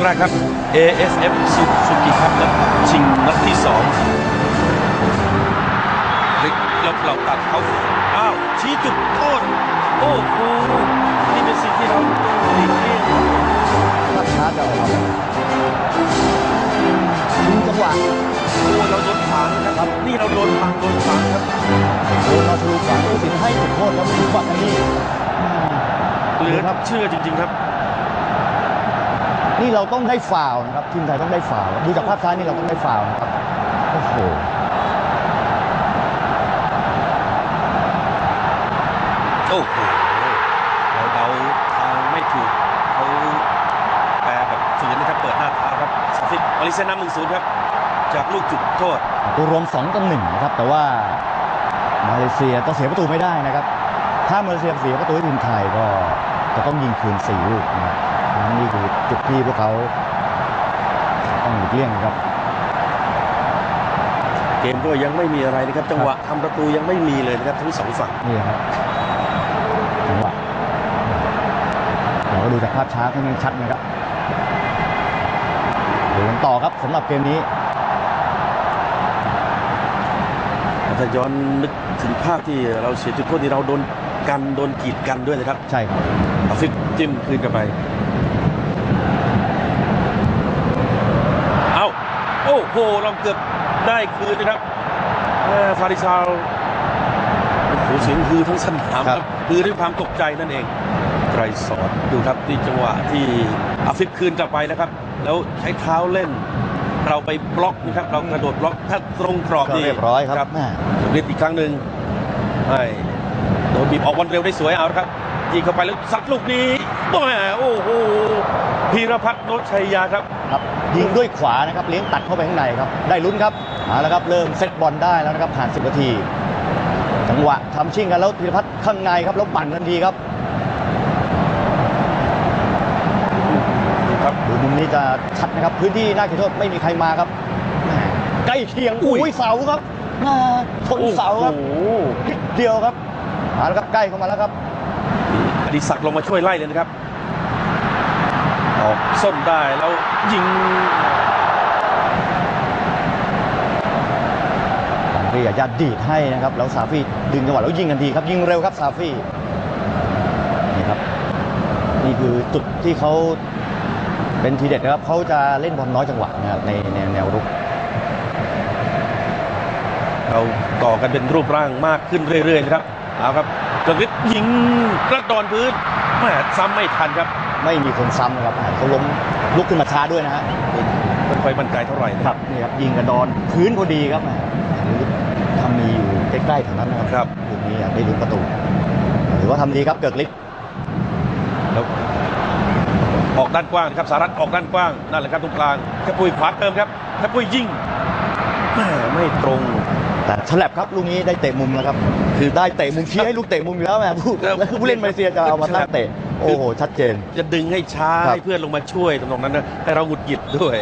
งแรกครับ ASF Suzuki ครับและชิงนัดที่สองพลิกแล้วเราตัดเขาอ้าวชี้จุดโทษโอ้โหนี่เป็นสิ่งที่เราหลีกเลี่ยงภาพช้าจะออกมาแบบดูจังหวะโอ้เราโดนขวางนะครับ นี่เราโดนพังโดนขวางครับโดนมาทูฝังผู้สินให้จุดโทษครับดูฝั่งอันนี้เหลือครับเชื่อจริง ๆ ครับ นี่เราต้องได้ฟาวล์นะครับทีมไทยต้องได้ฟาวล์ดูจากภาพช้านี่เราต้องได้ฟาวล์นะครับโอ้โหโอ้โหเราเดาทางไม่ถูกเขาแปรแบบฝืนนะครับเปิดหน้าเท้าครับสฟิตมาเลเซียนำหนึ่งศูนย์ครับ จากลูกจุดโทษตัวรวม2ต่อ1นะครับ แต่ว่ามาเลเซียต้องเสียประตูไม่ได้นะครับ ถ้ามาเลเซียเสียประตูให้ทีมไทยก็จะต้องยิงคืน4ลูกนะครับ นั่นนี่คือจุดที่พวกเขาต้องหลีกเลี่ยงนะครับ เกมก็ยังไม่มีอะไรนะครับ จังหวะทำประตูยังไม่มีเลยนะครับทั้งสองฝั่งนี่ครับจังหวะเราก็ดูจากภาพช้าค่อนข้างชัดนะครับดูกันต่อครับสำหรับเกมนี้ถ้าย้อนนึกถึงภาพที่เราเสียจุดโทษที่เราโดน กันโดนกีดกันด้วยนะครับใช่ครับเอาฟิกจิ้มคืนกลับไป เอาโอ้โหเราเกือบได้คืนนะครับเอ่อฟาริซาลโอ้โหเสียงฮือทั้งสนามครับฮือด้วยความตกใจนั่นเองไกรสอนดูครับที่จังหวะที่อาฟิกคืนกลับไปนะครับ แล้วใช้เท้าเล่น เราไปบล็อกนะครับ เรากระโดดบล็อกถ้าตรงกรอบก็นี่เรียบร้อยครับแม่เรียนอีกครั้งหนึ่งไม่โดน บีบออกวันเร็วได้สวยเอาละครับยิงเข้าไปแล้วซัดลูกนี้แหม่โอ้โหพีรพัฒน์โนชชัยยาครับครับยิงด้วยขวานะครับเลี้ยงตัดเข้าไปข้างในครับได้ลุ้นครับเอาละครับเริ่มเซตบอลได้แล้วนะครับผ่าน10นาที จังหวะทำชิ่งกันแล้วธีรพัฒน์ข้างในครับแล้วปั่นทันทีครับนี่ครับดูมุมนี้จะชัดนะครับพื้นที่หน้าเขตโทษไม่มีใครมาครับแม่ใกล้เคียงอุ้ยอุ้ยเสาครับแม่ชนเสาครับโอ้โหนิดเดียวครับ เอาละครับใกล้เข้ามาแล้วครับอดิศักดิ์ลงมาช่วยไล่เลยนะครับออกส้นได้แล้วยิงเรียญาติดีดให้นะครับแล้วซาฟี่ดึงจังหวะแล้วยิงทันทีครับยิงเร็วครับซาฟี่นี่ครับนี่คือจุดที่เขาเป็นทีเด็ดนะครับเขาจะเล่นบอลน้อยจังหวะนะครับในในแนวรุกเราต่อกันเป็นรูปร่างมากขึ้นเรื่อยๆนะครับ เอาครับเกิดฤทธิ์ยิงกระดอนพื้นแหมซ้ำไม่ทันครับ ไม่มีคนซ้ำนะครับเขาล้มลุกขึ้นมาช้าด้วยนะฮะไม่ค่อยมั่นใจเท่าไหร่นะครับนี่ครับยิงกระดอนพื้นพอดีครับแหมทำมีอยู่ใกล้ๆแถวนั้นนะครับครับลูกนี้อยากได้ลุ้นประตูหรือว่าทำดีครับเกิกฤทธิ์แล้วออกด้านกว้างนะครับสารัตออกด้านกว้างนั่นแหละครับตรงกลางแค่ปุยขวาเติมครับแค่ปุยยิงแหม่ไม่ตรง แต่ฉลับครับลูกนี้ได้เตะมุมแล้วครับ คือได้เตะมุมชี้ให้ลูกเตะมุมอยู่แล้วแหมผู้แล้วแล้วคือผู้เล่นมาเลเซียจะเอามาตั้งเตะ โอ้โห ชัดเจน จะดึงให้ช้าครับ ให้เพื่อนลงมาช่วยตรงนั้นนะให้เราหงุดหงิดด้วย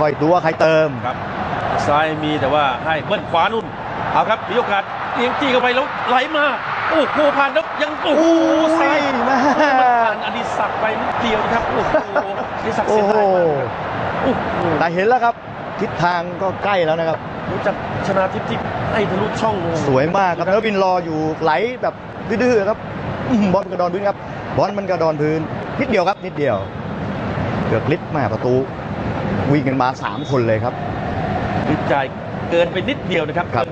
ค่อยๆดูว่าใครเติม ครับซ้ายมีแต่ว่าให้เบิ้ลขวานุ่นเอาครับมีโอกาสเลี้ยงจี้เข้าไปแล้วไหลมาโอ้โหผ่านแล้วยังโอ้โหโอ้ยซ้ายแม่ผ่านอดิศักดิ์ไปนิดเดียวนะครับโอ้โหอดิศักดิ์โอ้เสียโหดายมากโอ้โห แต่เห็นแล้วครับ ทิศทางก็ใกล้แล้วนะครับ รู้จักชนะทิพย์ที่ให้ทะลุช่องโอ้โหสวยมากครับแล้วบินรออยู่ไหลแบบดื้อๆครับอื้อหือบอลกระดอนพื้นครับบอลมันกระดอนพื้น นิดเดียวครับนิดเดียวเกือกลิฟต์มาประตู วิ่งกันมาสามคนเลยครับคือจ่ายเกินไปนิดเดียวนะครับครับ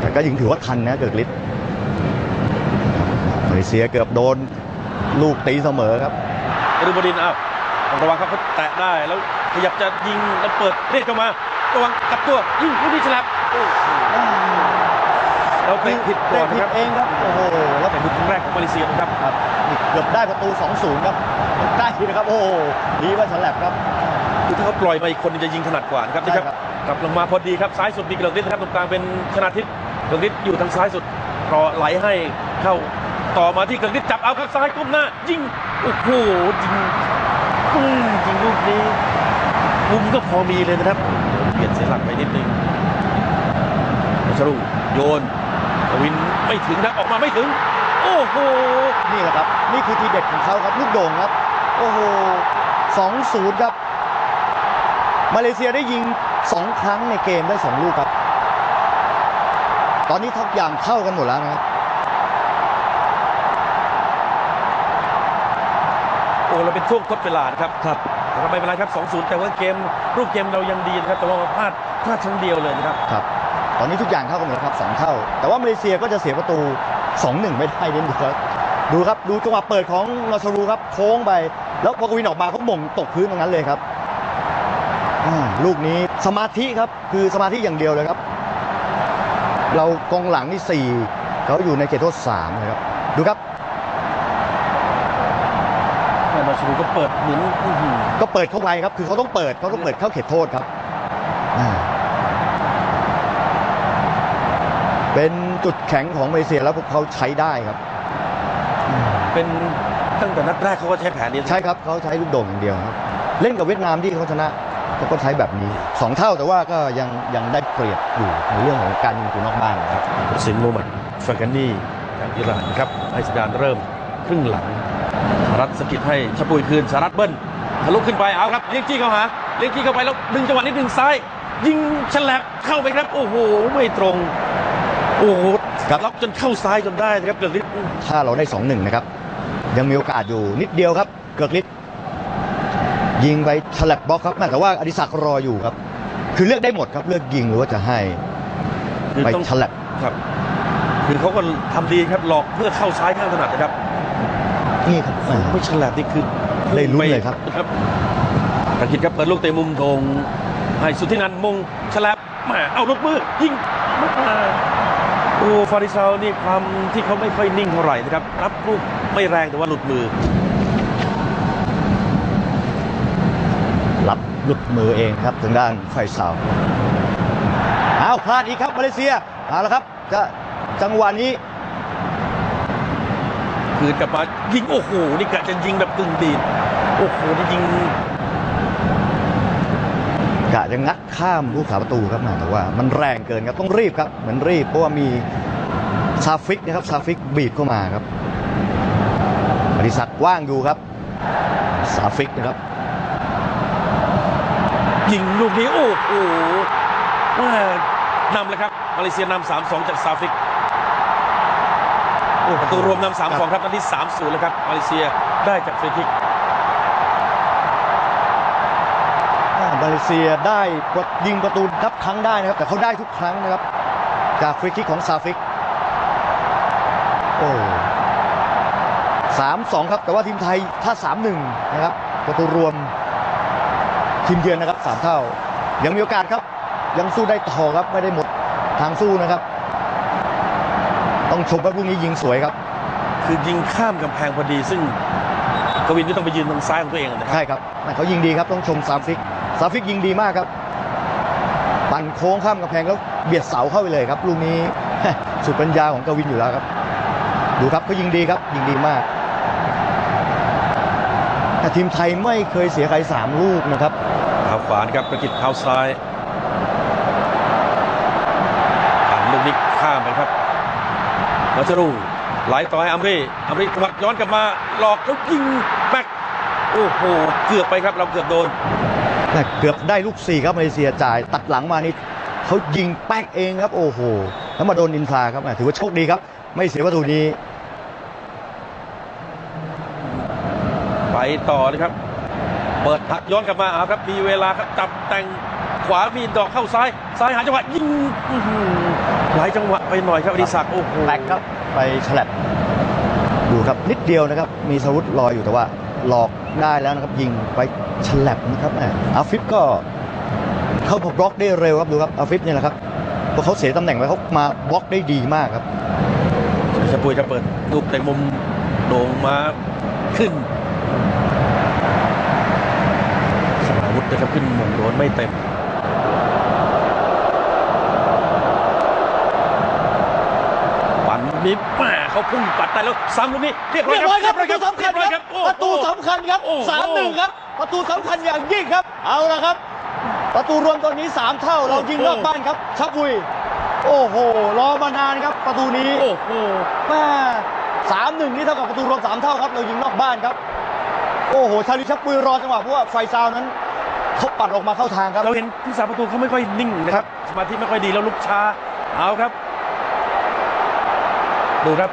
แต่ก็ยังถือว่าทันนะเกิกฤทธิ์มาเลเซียเกือบโดนลูกตีเสมอครับเอรุบดินอ้าว ต้องระวังครับเขาแตะได้แล้วขยับจะยิงแล้วเปิดเรียกเข้ามา ระวังกลับตัวยิงลูกนี้ฉลับโอ้โหเราเตะผิดก่อนเตะผินะดครับเองครับโอ้โหแล้วแต่ลูกครั้งแรกของมาเลเซียนะครับครับนี่เกือบได้ประตู 2-0 ครับใกล้นะครับโอ้โหดีว่าฉลับครับคือถ้าเขาปล่อยมาอีกคนจะยิงถนัดกว่านะครับใช่นี่คครัรับบกลับลงมาพอดีครับซ้ายสุดมีเกลือกฤทธิ์นะครับตรงกลางเป็นชนะทิพย์เกลือกฤทธิ์อยู่ทางซ้ายสุดรอไหลให้เข้าต่อมาที่เกลือกฤทธิ์จับเอาครับซ้ายก้มหน้ายิงโอ้โหยิง อืมยิงลูกนี้มุมก็พอมีเลยนะครับเปลี่ยนเสียหลักไปนิดนึงวัชรุโยนกวินไม่ถึงครับออกมาไม่ถึง โอ้โห นี่แหละครับ นี่คือทีเด็ดของเขาครับ ลูกโด่งครับ โอ้โห2-0ครับ มาเลเซียได้ยิงสองครั้งในเกมได้สองลูกครับ ตอนนี้ทุกอย่างเท่ากันหมดแล้วนะครับ โอ้ เราเป็นช่วงทดเวลานะครับครับแต่ก็ไม่เป็นไรครับ 2-0 แต่ว่าเกมรูปเกมเรายังดีนะครับ แต่ว่าพลาดพลาดชั้งเดียวเลยนะครับครับ ตอนนี้ทุกอย่างเท่ากันหมดแล้วครับสองเท่า แต่ว่ามาเลเซียก็จะเสียประตู 2-1 ไม่ได้เด่นดูครับดูครับดูจังหวะเปิดของนาซารูครับโค้งไป แล้วพอกวินออกมาเขาหม่งตกพื้นตรงนั้นเลยครับอ่าลูกนี้สมาธิครับคือสมาธิอย่างเดียวเลยครับ เรากองหลังนี่สี่เขาอยู่ในเขตโทษสามนะครับดูครับ แต่มาชูก็เปิดเหมือนอื้อหือก็เปิดเข้าไปครับ คือเขาต้องเปิดเขาต้องเปิดเข้าเขตโทษครับอ่าเป็นจุดแข็งของมาเลเซียแล้วพวกเขาใช้ได้ครับอืมเป็นตั้งแต่นัดแรกเขาก็ใช้แผนนี้ใช่ครับเขาใช้ลูกโด่งอย่างเดียวครับ เล่นกับเวียดนามที่เขาชนะเขาก็ใช้แบบนี้สองเท่าแต่ว่าก็ยังยังได้เปรียบอยู่ในเรื่องของการยิงประตูนอกบ้านนะครับ สินโมมัดฟากานี่จากอิหร่านครับให้สัญญาณเริ่มครึ่งหลังสห รัฐสกิดให้ชะปุยคืนสหรัฐเบิ้ลทะลุขึ้นไปเอาครับเลี้ยงจี้เข้าหาเลี้ยงจี้เข้าไปแล้วดึงจังหวะนี้ดึงซ้าย ยิงฉลับเข้าไปครับ โอ้โหไม่ตรง โอ้โหครับล็อกจนเข้าซ้ายจนได้นะครับเกิดฤทธิ์ถ้าเราได้สองหนึ่งนะครับ ยังมีโอกาสอยู่นิดเดียวครับ เกือกฤทธิ์ยิงไปฉลับบล็อกครับแต่ว่าอดิศักดิ์รออยู่ครับ คือเลือกได้หมดครับเลือกยิงหรือว่าจะให้ไปฉลับครับ คือเขาก็ทำดีครับหลอกเพื่อเข้าซ้ายข้างถนัดนะครับ นี่ครับอ่าไม่ฉลับนี่คือได้ลุ้นเลยครับครับธนกิจครับเปิดลูกเตะมุมตรงให้สุทธินันท์มงฉลับแหมาเอาลูกมือยิงมาโอ้ฟาริซาวนี่ความที่เขาไม่ค่อยนิ่งเท่าไหร่นะครับรับลูกไม่แรงแต่ว่าหลุดมือหลับหลุดมือเองครับทางด้านไฟเสาเอาพลาดอีกครับมาเลเซียเอาละครับจะจังหวะนี้คืนกลับมา ยิงโอ้โหนี่กะจะยิงแบบกึ่งดีดโอ้โหนี่ยิงกะจะงัดข้ามลูกขาประตูครับแต่ว่า มันแรงเกินครับต้องรีบครับเหมือนรีบเพราะว่ามีซาฟิกนะครับซาฟิกบีบเข้ามาครับอดิศักดิ์ว่างอยู่ครับซาฟิกนะครับ ยิงลูกนี้โอ้โหนำเลยครับมาเลเซียนำสามสองจากซาฟิก ประตูรวมนำสามสองครับนัดที่สามศูนย์แล้วครับมาเลเซียได้จากฟรีคิกอ่ามาเลเซียได้ยิงประตูนับครั้งได้นะครับ แต่เขาได้ทุกครั้งนะครับ จากฟรีคิกของซาฟิกโอ้สามสองครับ แต่ว่าทีมไทยถ้าสามหนึ่งนะครับ ประตูรวมทีมเยือนนะครับสามเท่า ยังมีโอกาสครับ ยังสู้ได้ต่อครับไม่ได้หมดทางสู้นะครับ ต้องชมว่าพวกนี้ยิงสวยครับ คือยิงข้ามกำแพงพอดีซึ่งกวินไม่ต้องไปยืนทางซ้ายของตัวเองนะครับใช่ครับแต่เขายิงดีครับต้องชมซาฟิกซาฟิกยิงดีมากครับ ปั่นโค้งข้ามกำแพงแล้วเบียดเสาเข้าไปเลยครับลูกนี้สุดปัญญาของกวินอยู่แล้วครับ ดูครับเขายิงดีครับ ยิงดีมาก แต่ทีมไทยไม่เคยเสียใครสามลูกนะครับเท้าขวานะครับประกิตเท้าซ้ายผ่านลูกนี้ข้ามไปครับ มาชรูไหลต่อให้อัมรีอัมรีวัดย้อนกลับมาหลอกแล้วยิงแบ็คโอ้โหเกือบไปครับเราเกือบโดนแต่เกือบได้ลูกสี่ครับมาเลเซียจ่ายตัดหลังมานี่เขายิงแป๊กเองครับ โอ้โหแล้วมาโดนอินทราครับอะถือว่าโชคดีครับ ไม่เสียประตูนี้ ไปต่อเลยครับ เปิดหักย้อนกลับมาเอาครับมีเวลาครับจับแต่งขวามีดอกเข้าซ้าย ซ้ายหาจังหวะยิงอื้อหือหลายจังหวะไปหน่อยครับอดิศักดิ์โอ้โหแบกครับไปฉลับดูครับนิดเดียวนะครับ มีสวุธรออยู่แต่ว่าหลอกได้แล้วนะครับ ยิงไปฉลับนะครับแหมอาฟิฟก็เข้าบล็อกได้เร็วครับดูครับอาฟิฟเนี่ยแหละครับเพราะเขาเสียตำแหน่งไปเขามาบล็อกได้ดีมากครับชะปุยจะเปิดลูกเตะมุมโด่งมาขึ้นสราวุธนะครับขึ้นหมงโดนไม่เต็ม ปั่ นนี้แหม่เขาพุ่งปัดได้แล้วซ้ำลูกนี้เรียบร้อยเรียบร้อยครับเรีประตูสำคัญเยอยครับโอ้ประตูสำคัญครับโอ้โสามหนึ่งครับ ประตูสำคัญอย่างยิ่งครับ เอาละครับ ประตูรวมตอนนี้สามเท่าเรายิงนอกบ้านครับชับบุยโอ้โหรอมานานครับ ประตูนี้โอ้โหแม่สามหนึ่งนี่เท่ากับประตูรวมสามเท่าครับ เรายิงนอกบ้านครับ โอ้โหชาลิชับปุยรอจังหวะเพราะว่าไฟซาวนั้นเขาปัดออกมาเข้าทางครับ เราเห็นผู้สาประตูเขาไม่ค่อยนิ่งนะครับสมาธิไม่ค่อยดีแล้วลุกช้าเอาครับ ดูครับ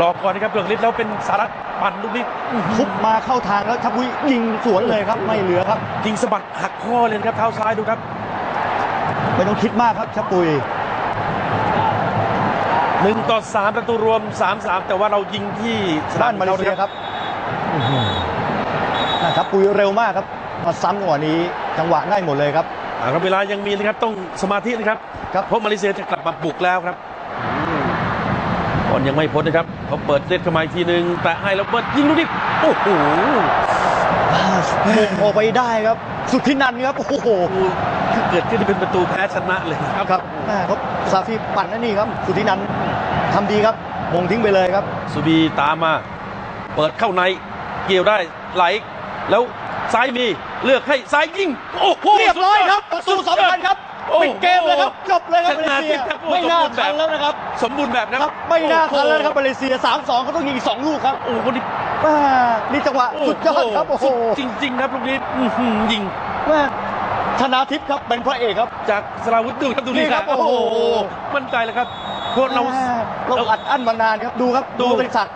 รอก่อนนะครับเกือกฤทธิ์แล้วเป็นสารัตปั่นลูกนี้อื้อหือทุบมาเข้าทางแล้วชาปุยยิงสวนเลยครับไม่เหลือครับยิงสะบัดหักข้อเลยนะครับเท้าซ้ายดูครับไม่ต้องคิดมากครับชาปุยหนึ่งต่อสามประตูรวมสามสามแต่ว่าเรายิงที่สด้านมาเลเซียครับอื้อหือนะครับปุยเร็วมากครับมาซ้ำจังหวะนี้จังหวะได้หมดเลยครับอ่าครับเวลายังมีนะครับต้องสมาธินะครับครับ เพราะมาเลเซียจะกลับมาบุกแล้วครับบ อลยังไม่พ้นนะครับเขาเปิดเล่นเข้ามาอีกทีหนึ่งแต่ให้แล้วเปิดยิงลูกนี้โอ้โหมงออกไปได้ครับ สุดที่นันท์ครับ โอ้โหคือเกิดขึ้นเป็นประตูแพ้ชนะเลยครับครับแม่ครับซาฟีปั่นนั่นนี่ครับ สุดที่นันท์ทำดีครับมงทิ้งไปเลยครับ สุบีตามมา เปิดเข้าในเกี่ยวได้ไหลแล้วซ้ายมีเลือกให้ซ้ายยิงโอ้โหเรียบร้อยครับประตูสำคัญครับโอ้โห ปิดเกมเลยครับจบเลยครับมาเลเซียชนะทิพย์ครับไม่น่าทันแล้วนะครับ สมบูรณ์แบบนะครับ ไม่น่าทันแล้วนะครับมาเลเซีย3-2เขาต้องยิงอีกสองลูกครับโอ้โหคนนี้แม่นี่จังหวะสุดยอดครับโอ้โหสุดจริงๆครับลูกนี้อื้อหือยิงแม่ธนาทิพย์ครับเป็นพระเอกครับ จากสราวุธดูครับดูนี่นี่คครัรับบโอ้โหมั่นใจแล้วครับพวกเราแม่เราอัดอั้นมานานครับดูครับดูดูเป็นศักดิ์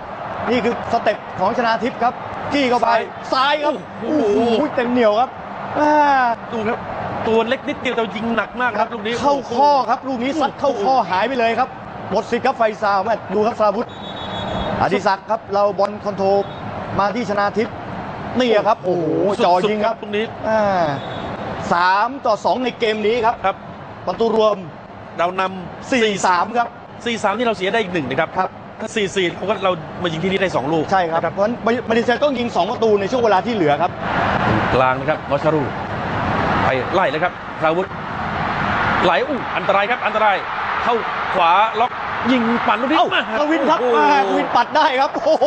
นี่คือสเต็ปของชนาทิพย์ครับจี้เข้าไปซ้ายครับโอ้โอ้โหโหเต็มเหนียวครับแม่ดูครับ ตัวเล็กนิดเดียวแต่ยิงหนักมากครับลูกนี้เข้าข้อครับลูกนี้ซัดเข้าข้อหายไปเลยครับหมดสิทธิ์ครับไฟซาวแม่ดูครับสราวุธอดิศักดิ์ครับ เราบอลคอนโทรลมาที่ชนาทิพย์นี่อะครับ โอ้โหสุดๆจ่อยิงครับตรงนี้อ่าสามต่อสองในเกมนี้ครับครับ ประตูรวมเรานสี่สามครับำสี่สามที่เราเสียได้อีกหนึ่งนะครับครับถ้าสี่สี่เขาก็เรามายิงที่นี่ได้สองลูกใช่ครับนะเพราะฉะนั้นมาเลเซียต้องยิง2ประตูในช่วงเวลาที่เหลือครับกลางนะครับนอชารู ไปไล่เลยครับคราวุธไหลอู้อันตรายครับ อันตราย เข้าขวาล็อกยิงปั่นลูกนี้เอ้ามากวินครับโอ้โหมากวินปัดได้ครับ โอ้โห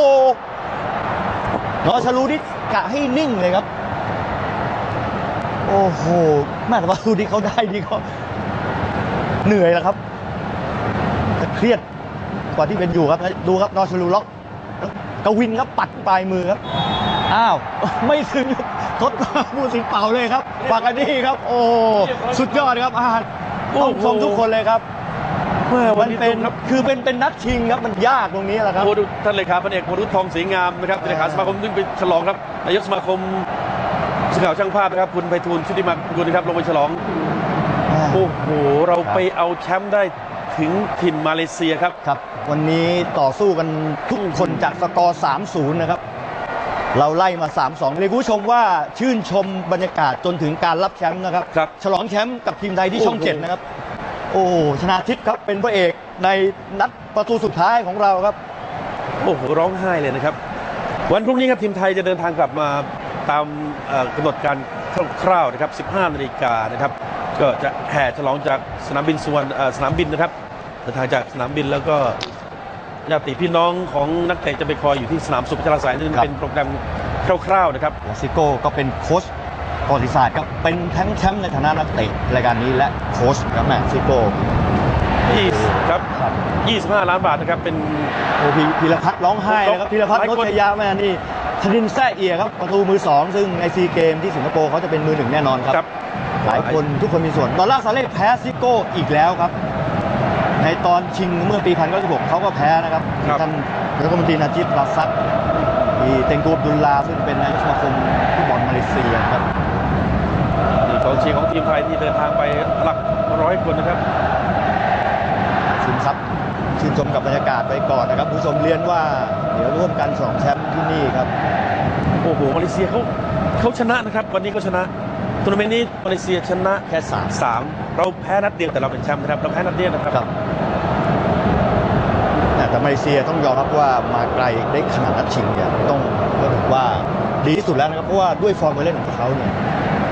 นอชาลูนี่กะให้นิ่งเลยครับ โอ้โหแม่แต่ว่าลูกที่เขาได้นี่ก็เหนื่อยแล้วครับแต่เครียดกว่าที่เป็นอยู่ครับ ดูครับนอชาลูล็อกกวินครับปัดปลายมือครับ อ้าว ไม่ถึง ทดผู้สิงเป่าเลยครับปากกันนี่ครับ โอ้สุดยอดครับอ่าต้องชมทุกคนเลยครับเมื่อวัมันนนี้เป็นครับคือเป็นเป็นนัดชิงครับมันยากตรงนี้แหละครับโอ้ดูท่านเลขาพันเอกวรุษทองศรีงามนะครับเลขาสมาคมซึ่งไปฉลองครับนายกสมาคมสื่อข่าวช่างภาพนะครับคุณไพฑูรย์ชุติมาคุณนะครับลงไปฉลองโอ้โหเราไปเอาแชมป์ได้ถึงถิ่นมาเลเซียครับครับ วันนี้ต่อสู้กันทุกคนจากสกอร์ 3-0 นะครับ เราไล่มา 3-2 เลยคุณผู้ชมว่าชื่นชมบรรยากาศจนถึงการรับแชมป์นะครับ ครับฉลองแชมป์กับทีมไทยที่ช่องโอ้โห เจ็ดนะครับ โอ้โหชนะทิพย์ครับเป็นพระเอกในนัดประตูสุดท้ายของเราครับ โอ้โหร้องไห้เลยนะครับ วันพรุ่งนี้ครับทีมไทยจะเดินทางกลับมาตามเอ่อกำหนดการคร่าวๆนะครับ 15 นาฬิกานะครับ ก็จะแห่ฉลองจากสนามบินสุวรรณเอ่อสนามบินนะครับเดินทางจากสนามบินแล้วก็ ญาติพี่น้องของนักเตะจะไปคอยอยู่ที่สนามสุขพัชราสายนี่ครับเป็นโปรแกรมคร่าวๆนะครับลาซิโก้ก็เป็นโค้ชประวัติศาสตร์ครับเป็นทั้งแชมป์ในฐานะนักเตะรายการนี้และโค้ชครับแม่ซิโก้ยี่สิบครับครับ25ล้านบาทนะครับเป็นโอ้พีพีรพัฒน์ร้องไห้นะครับพีรพัฒน์หลายโนคนชยาแม่นี่ธนินแซ่เอียครับประตูมือสองซึ่งในซีเกมที่สิงคโปร์เขาจะเป็นมือหนึ่งแน่นอนครับครับหลายคนทุกคนมีส่วนดอลลาร์ซาเล่แพ้ซิโก้อีกแล้วครับ ในตอนชิงเมื่อปี1996เขาก็แพ้นะครับครับ ท่านรัฐมนตรีนาจิบราซักมีเต็งกูอับดุลลาซึ่งเป็นนายกสมาคมฟุตบอลมาเลเซียครับ นี่กองเชียร์ของทีมไทยที่เดินทางไปหลักร้อยคนนะครับชิมครับชื่นชมกับบรรยากาศไปก่อนนะครับผู้ชมเรียนว่าเดี๋ยวร่วมกันสองแชมป์ที่นี่ครับ โอ้โหมาเลเซียเขาเขาชนะนะครับ วันนี้เขาชนะ ทัวร์นาเมนต์นี้มาเลเซียชนะแค่สามสามเราแพ้นัดเดียวแต่เราเป็นแชมป์นะครับเราแพ้นัดเดียวนะครับครับแต่แต่มาเลเซียต้องยอมรับว่ามาไกลได้ขนาดนัดชิงเนี่ยต้องก็ถือว่าดีที่สุดแล้วนะครับเพราะว่าด้วยฟอร์มการเล่นของเขาเนี่ย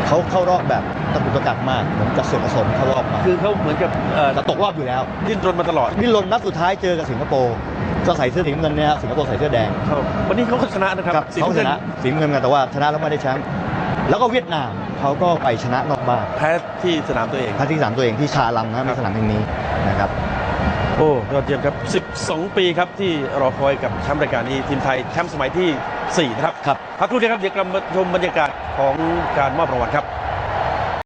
เขาเข้ารอบแบบตะกุกตะกักมากเหมือนกับส่วนผสมเข้ารอบมาคือเขาเหมือนกับเอ่อจะตกรอบอยู่แล้ว ดิ้นรนมาตลอดนี่ลนนัดสุดท้ายเจอกับสิงคโปร์ก็ใส่เสื้อสีน้ำเงินเนี่ยสิงคโปร์ใส่เสื้อแดงเขาวันนี้เขาก็ชนะนะครับครับสีเขาน้ำชเงินนะสีน้ำเงินกันแต่ว่าชนะแล้วไม่ได้แชมป์ แล้วก็เวียดนามเขาก็ไปชนะนอกบ้านแพ้ที่สนามตัวเองครั้งที่สามตัวเองที่ชาลังนะในสนามแห่งนี้นะครับ โอ้ยอดเยี่ยมครับ 12 ปีครับที่รอคอยกับแชมป์รายการนี้ทีมไทยแชมป์สมัยที่ 4 นะครับครับ พักครู่เดียวครับเดี๋ยวกลับมาชมบรรยากาศของการมอบรางวัลครับ